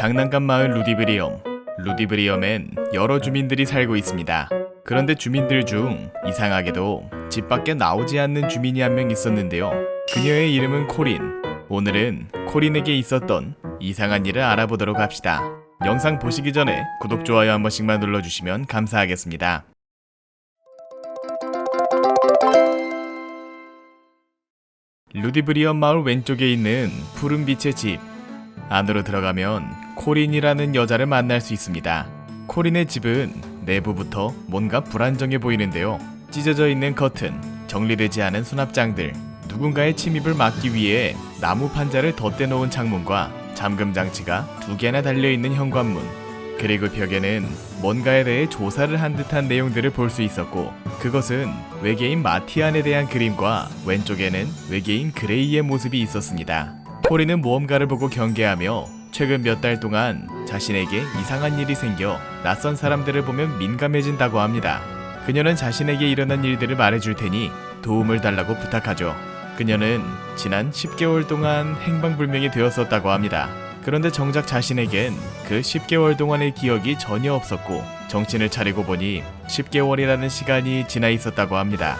장난감 마을 루디브리엄. 루디브리엄엔 여러 주민들이 살고 있습니다. 그런데 주민들 중 이상하게도 집 밖에 나오지 않는 주민이 한 명 있었는데요. 그녀의 이름은 코린. 오늘은 코린에게 있었던 이상한 일을 알아보도록 합시다. 영상 보시기 전에 구독, 좋아요 한 번씩만 눌러주시면 감사하겠습니다. 루디브리엄 마을 왼쪽에 있는 푸른 빛의 집. 안으로 들어가면 코린이라는 여자를 만날 수 있습니다. 코린의 집은 내부부터 뭔가 불안정해 보이는데요. 찢어져 있는 커튼, 정리되지 않은 수납장들, 누군가의 침입을 막기 위해 나무 판자를 덧대놓은 창문과 잠금 장치가 두 개나 달려 있는 현관문, 그리고 벽에는 뭔가에 대해 조사를 한 듯한 내용들을 볼 수 있었고 그것은 외계인 마티안에 대한 그림과 왼쪽에는 외계인 그레이의 모습이 있었습니다. 코리는 모험가를 보고 경계하며 최근 몇 달 동안 자신에게 이상한 일이 생겨 낯선 사람들을 보면 민감해진다고 합니다. 그녀는 자신에게 일어난 일들을 말해줄 테니 도움을 달라고 부탁하죠. 그녀는 지난 10개월 동안 행방불명이 되었었다고 합니다. 그런데 정작 자신에겐 그 10개월 동안의 기억이 전혀 없었고 정신을 차리고 보니 10개월이라는 시간이 지나 있었다고 합니다.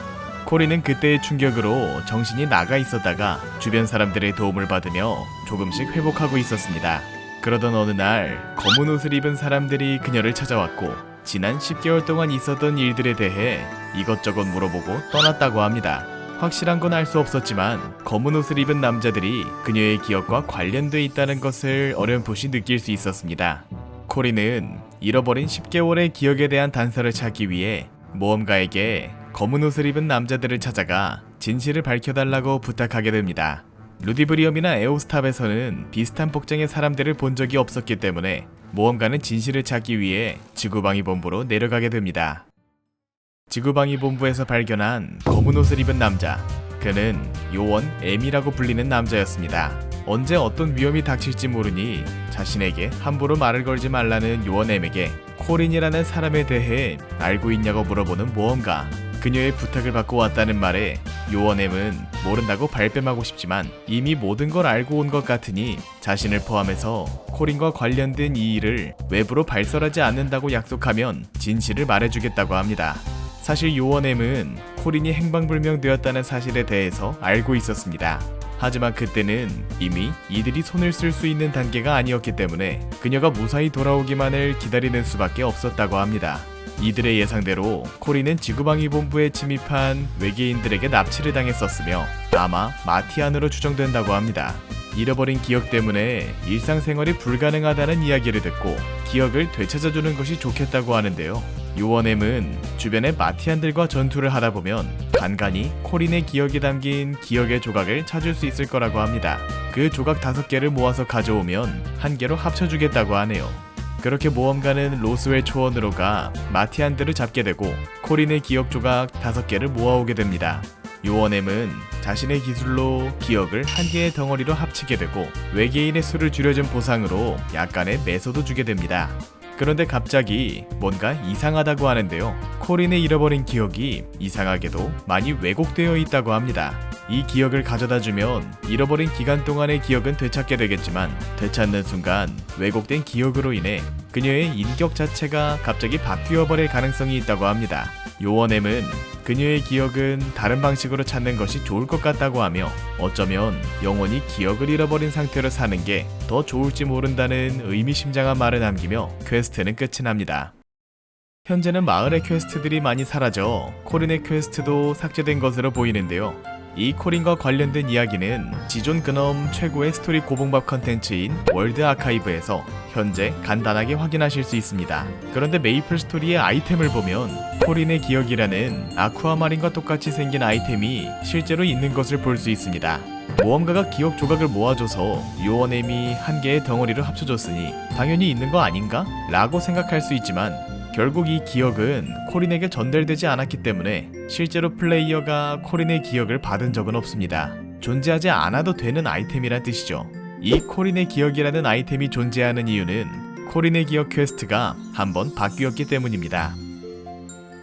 코리는 그때의 충격으로 정신이 나가 있었다가 주변 사람들의 도움을 받으며 조금씩 회복하고 있었습니다. 그러던 어느 날 검은 옷을 입은 사람들이 그녀를 찾아왔고 지난 10개월 동안 있었던 일들에 대해 이것저것 물어보고 떠났다고 합니다. 확실한 건 알 수 없었지만 검은 옷을 입은 남자들이 그녀의 기억과 관련돼 있다는 것을 어렴풋이 느낄 수 있었습니다. 코리는 잃어버린 10개월의 기억에 대한 단서를 찾기 위해 모험가에게 검은 옷을 입은 남자들을 찾아가 진실을 밝혀달라고 부탁하게 됩니다. 루디브리엄이나 에오스탑에서는 비슷한 복장의 사람들을 본 적이 없었기 때문에 모험가는 진실을 찾기 위해 지구방위 본부로 내려가게 됩니다. 지구방위 본부에서 발견한 검은 옷을 입은 남자. 그는 요원 M이라고 불리는 남자였습니다. 언제 어떤 위험이 닥칠지 모르니 자신에게 함부로 말을 걸지 말라는 요원 M에게 코린이라는 사람에 대해 알고 있냐고 물어보는 모험가. 그녀의 부탁을 받고 왔다는 말에 요원 M은 모른다고 발뺌하고 싶지만 이미 모든 걸 알고 온 것 같으니 자신을 포함해서 코린과 관련된 이 일을 외부로 발설하지 않는다고 약속하면 진실을 말해주겠다고 합니다. 사실 요원엠은 코린이 행방불명되었다는 사실에 대해서 알고 있었습니다. 하지만 그때는 이미 이들이 손을 쓸 수 있는 단계가 아니었기 때문에 그녀가 무사히 돌아오기만을 기다리는 수밖에 없었다고 합니다. 이들의 예상대로 코린은 지구방위 본부에 침입한 외계인들에게 납치를 당했었으며 아마 마티안으로 추정된다고 합니다. 잃어버린 기억 때문에 일상생활이 불가능하다는 이야기를 듣고 기억을 되찾아주는 것이 좋겠다고 하는데요. 요원엠은 주변의 마티안들과 전투를 하다 보면 간간히 코린의 기억이 담긴 기억의 조각을 찾을 수 있을 거라고 합니다. 그 조각 다섯 개를 모아서 가져오면 한 개로 합쳐주겠다고 하네요. 그렇게 모험가는 로스웰 초원으로 가 마티안들을 잡게 되고 코린의 기억 조각 다섯 개를 모아오게 됩니다. 요원엠은 자신의 기술로 기억을 한 개의 덩어리로 합치게 되고 외계인의 수를 줄여준 보상으로 약간의 매소도 주게 됩니다. 그런데 갑자기 뭔가 이상하다고 하는데요. 코린의 잃어버린 기억이 이상하게도 많이 왜곡되어 있다고 합니다. 이 기억을 가져다 주면 잃어버린 기간 동안의 기억은 되찾게 되겠지만 되찾는 순간 왜곡된 기억으로 인해 그녀의 인격 자체가 갑자기 바뀌어 버릴 가능성이 있다고 합니다. 요원엠은 그녀의 기억은 다른 방식으로 찾는 것이 좋을 것 같다고 하며 어쩌면 영원히 기억을 잃어버린 상태로 사는 게 더 좋을지 모른다는 의미심장한 말을 남기며 퀘스트는 끝이 납니다. 현재는 마을의 퀘스트들이 많이 사라져 코린의 퀘스트도 삭제된 것으로 보이는데요. 이 코린과 관련된 이야기는 지존 근엄 최고의 스토리 고봉밥 컨텐츠인 월드 아카이브에서 현재 간단하게 확인하실 수 있습니다. 그런데 메이플 스토리의 아이템을 보면 코린의 기억이라는 아쿠아마린과 똑같이 생긴 아이템이 실제로 있는 것을 볼 수 있습니다. 모험가가 기억 조각을 모아줘서 요원엠이 한 개의 덩어리로 합쳐줬으니 당연히 있는 거 아닌가? 라고 생각할 수 있지만 결국 이 기억은 코린에게 전달되지 않았기 때문에 실제로 플레이어가 코린의 기억을 받은 적은 없습니다. 존재하지 않아도 되는 아이템이란 뜻이죠. 이 코린의 기억이라는 아이템이 존재하는 이유는 코린의 기억 퀘스트가 한번 바뀌었기 때문입니다.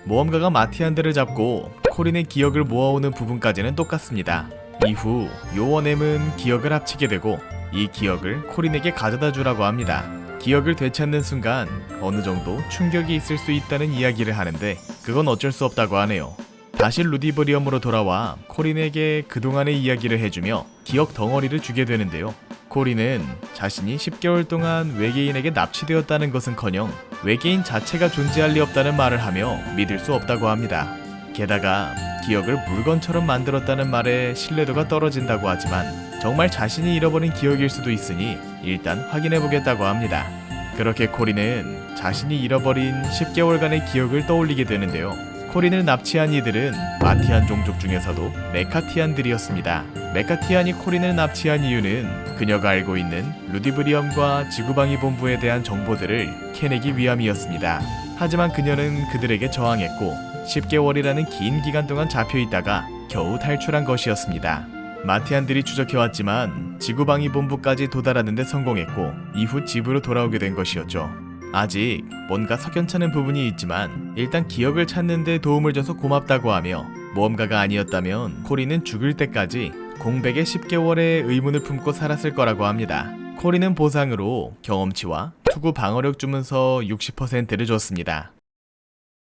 모험가가 마티안들을 잡고 코린의 기억을 모아오는 부분까지는 똑같습니다. 이후 요원엠은 기억을 합치게 되고 이 기억을 코린에게 가져다 주라고 합니다. 기억을 되찾는 순간 어느 정도 충격이 있을 수 있다는 이야기를 하는데 그건 어쩔 수 없다고 하네요. 다시 루디브리엄으로 돌아와 코린에게 그동안의 이야기를 해주며 기억 덩어리를 주게 되는데요. 코린은 자신이 10개월 동안 외계인에게 납치되었다는 것은커녕 외계인 자체가 존재할 리 없다는 말을 하며 믿을 수 없다고 합니다. 게다가 기억을 물건처럼 만들었다는 말에 신뢰도가 떨어진다고 하지만 정말 자신이 잃어버린 기억일 수도 있으니 일단 확인해 보겠다고 합니다. 그렇게 코린은 자신이 잃어버린 10개월간의 기억을 떠올리게 되는데요. 코린을 납치한 이들은 마티안 종족 중에서도 메카티안들이었습니다. 메카티안이 코린을 납치한 이유는 그녀가 알고 있는 루디브리엄과 지구방위 본부에 대한 정보들을 캐내기 위함이었습니다. 하지만 그녀는 그들에게 저항했고 10개월이라는 긴 기간 동안 잡혀 있다가 겨우 탈출한 것이었습니다. 마티안들이 추적해왔지만 지구방위 본부까지 도달하는데 성공했고 이후 집으로 돌아오게 된 것이었죠. 아직 뭔가 석연찮은 부분이 있지만 일단 기억을 찾는 데 도움을 줘서 고맙다고 하며 모험가가 아니었다면 코리는 죽을 때까지 공백의 10개월의 의문을 품고 살았을 거라고 합니다. 코리는 보상으로 경험치와 투구 방어력 주문서 60%를 줬습니다.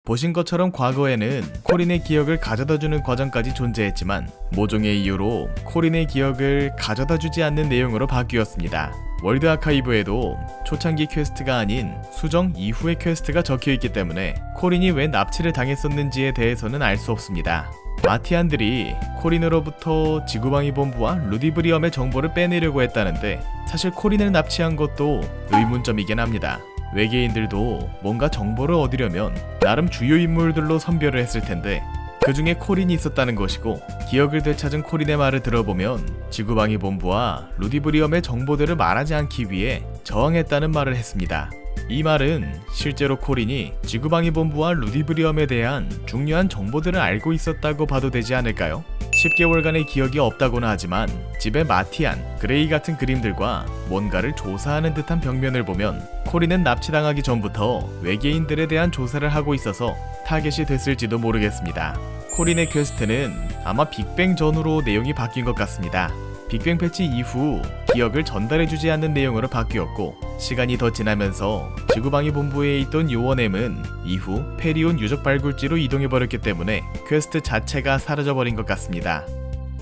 보신 것처럼 과거에는 코린의 기억을 가져다주는 과정까지 존재했지만 모종의 이유로 코린의 기억을 가져다주지 않는 내용으로 바뀌었습니다. 월드 아카이브에도 초창기 퀘스트가 아닌 수정 이후의 퀘스트가 적혀 있기 때문에 코린이 왜 납치를 당했었는지에 대해서는 알 수 없습니다. 마티안들이 코린으로부터 지구방위 본부와 루디브리엄의 정보를 빼내려고 했다는데 사실 코린을 납치한 것도 의문점이긴 합니다. 외계인들도 뭔가 정보를 얻으려면 나름 주요 인물들로 선별을 했을 텐데 그 중에 코린이 있었다는 것이고 기억을 되찾은 코린의 말을 들어보면 지구방위 본부와 루디브리엄의 정보들을 말하지 않기 위해 저항했다는 말을 했습니다. 이 말은 실제로 코린이 지구방위 본부와 루디브리엄에 대한 중요한 정보들을 알고 있었다고 봐도 되지 않을까요? 10개월간의 기억이 없다고는 하지만 집에 마티안, 그레이 같은 그림들과 뭔가를 조사하는 듯한 벽면을 보면 코린은 납치당하기 전부터 외계인들에 대한 조사를 하고 있어서 타겟이 됐을지도 모르겠습니다. 코린의 퀘스트는 아마 빅뱅 전후로 내용이 바뀐 것 같습니다. 빅뱅 패치 이후 기억을 전달해주지 않는 내용으로 바뀌었고 시간이 더 지나면서 지구방위 본부에 있던 요원엠은 이후 페리온 유적 발굴지로 이동해버렸기 때문에 퀘스트 자체가 사라져버린 것 같습니다.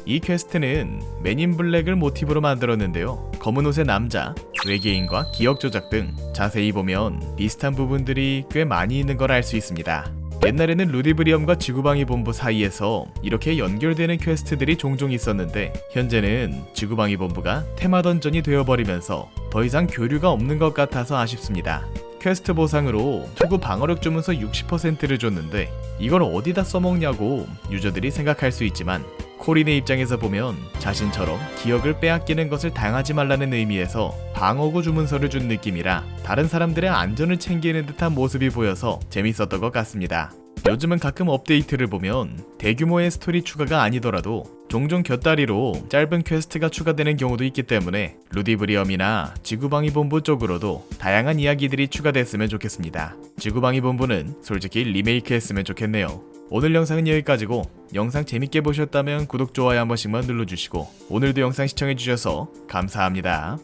이 퀘스트는 맨인 블랙을 모티브로 만들었는데요. 검은 옷의 남자, 외계인과 기억 조작 등 자세히 보면 비슷한 부분들이 꽤 많이 있는 걸 알 수 있습니다. 옛날에는 루디브리엄과 지구방위 본부 사이에서 이렇게 연결되는 퀘스트들이 종종 있었는데 현재는 지구방위 본부가 테마 던전이 되어버리면서 더 이상 교류가 없는 것 같아서 아쉽습니다. 퀘스트 보상으로 투구 방어력 주문서 60%를 줬는데 이걸 어디다 써먹냐고 유저들이 생각할 수 있지만 코린의 입장에서 보면 자신처럼 기억을 빼앗기는 것을 당하지 말라는 의미에서 방어구 주문서를 준 느낌이라 다른 사람들의 안전을 챙기는 듯한 모습이 보여서 재밌었던 것 같습니다. 요즘은 가끔 업데이트를 보면 대규모의 스토리 추가가 아니더라도 종종 곁다리로 짧은 퀘스트가 추가되는 경우도 있기 때문에 루디브리엄이나 지구방위 본부 쪽으로도 다양한 이야기들이 추가됐으면 좋겠습니다. 지구방위 본부는 솔직히 리메이크 했으면 좋겠네요. 오늘 영상은 여기까지고 영상 재밌게 보셨다면 구독, 좋아요 한 번씩만 눌러주시고 오늘도 영상 시청해주셔서 감사합니다.